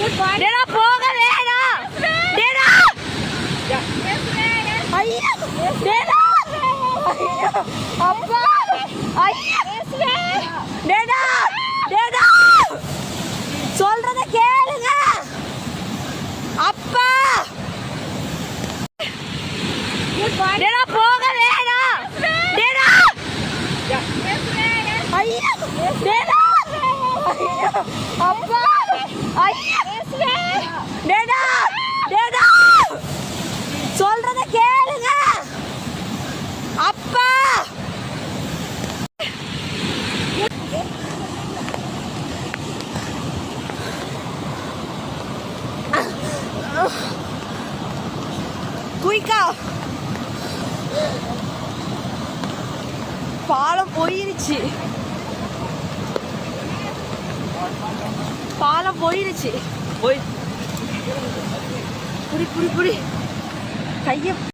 Data போக வேணாம் data. ஐயோ டேடா. ஐயா அப்பா. ஐயோ. டேடா டேடா. சொல்றத கேளுங்க. அப்பா. டேடா போக வேணாம் டேடா. ஐயோ டேடா. ஐயா அப்பா. ஐயோ டேடா டேடா சொல்றத கேளுங்க அப்பா! குயிக்கா! பாலம் போயிருச்சு. பாலம் போயிருச்சு. போய். புடி புடி புடி. கைய